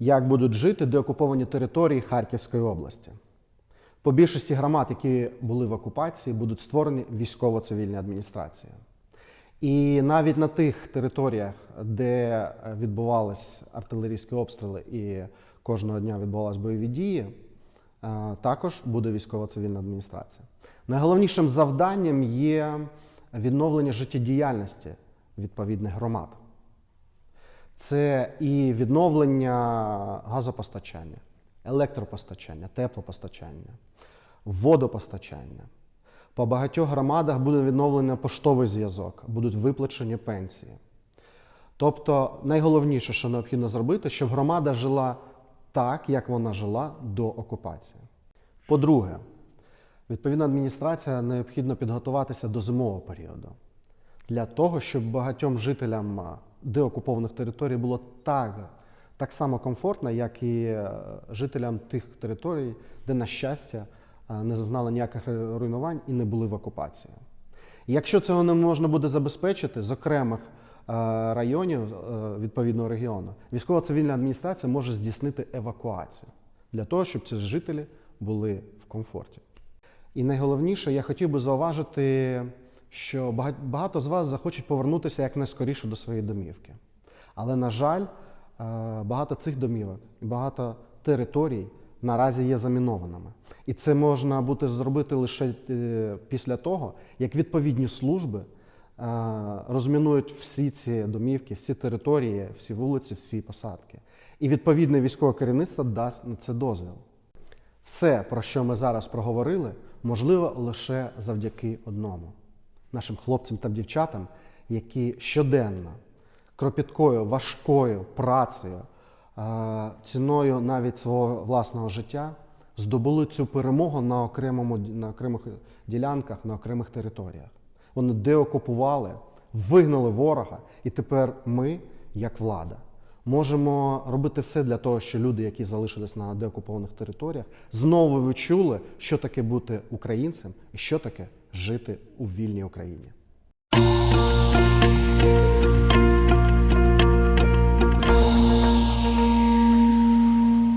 як будуть жити деокуповані території Харківської області. По більшості громад, які були в окупації, будуть створені військово-цивільні адміністрації. І навіть на тих територіях, де е, відбувались артилерійські обстріли і кожного дня відбувалися бойові дії, е, також буде військово-цивільна адміністрація. Найголовнішим завданням є відновлення життєдіяльності відповідних громад. Це і відновлення газопостачання, електропостачання, теплопостачання, водопостачання. По багатьох громадах буде відновлено поштовий зв'язок, будуть виплачені пенсії. Тобто найголовніше, що необхідно зробити, щоб громада жила так, як вона жила до окупації. По-друге, відповідна адміністрація необхідно підготуватися до зимового періоду для того, щоб багатьом жителям деокупованих територій було так, так само комфортно, як і е, жителям тих територій, де, на щастя, не зазнали ніяких руйнувань і не були в окупації. Якщо цього не можна буде забезпечити з окремих е, районів е, відповідного регіону, військово-цивільна адміністрація може здійснити евакуацію для того, щоб ці жителі були в комфорті. І найголовніше, я хотів би зауважити, що багато з вас захочуть повернутися якнайскоріше до своєї домівки. Але, на жаль, е, багато цих домівок і багато територій наразі є замінованими. І це можна буде зробити лише е, після того, як відповідні служби е, розмінують всі ці домівки, всі території, всі вулиці, всі посадки. І відповідне військове керівництво дасть на це дозвіл. Все, про що ми зараз проговорили, можливо лише завдяки одному нашим хлопцям та дівчатам, які щоденно, кропіткою, важкою працею, ціною навіть свого власного життя здобули цю перемогу на, окремому, на окремих ділянках, на окремих територіях. Вони деокупували, вигнали ворога, і тепер ми, як влада, можемо робити все для того, що люди, які залишились на деокупованих територіях, знову відчули, що таке бути українцем і що таке жити у вільній Україні.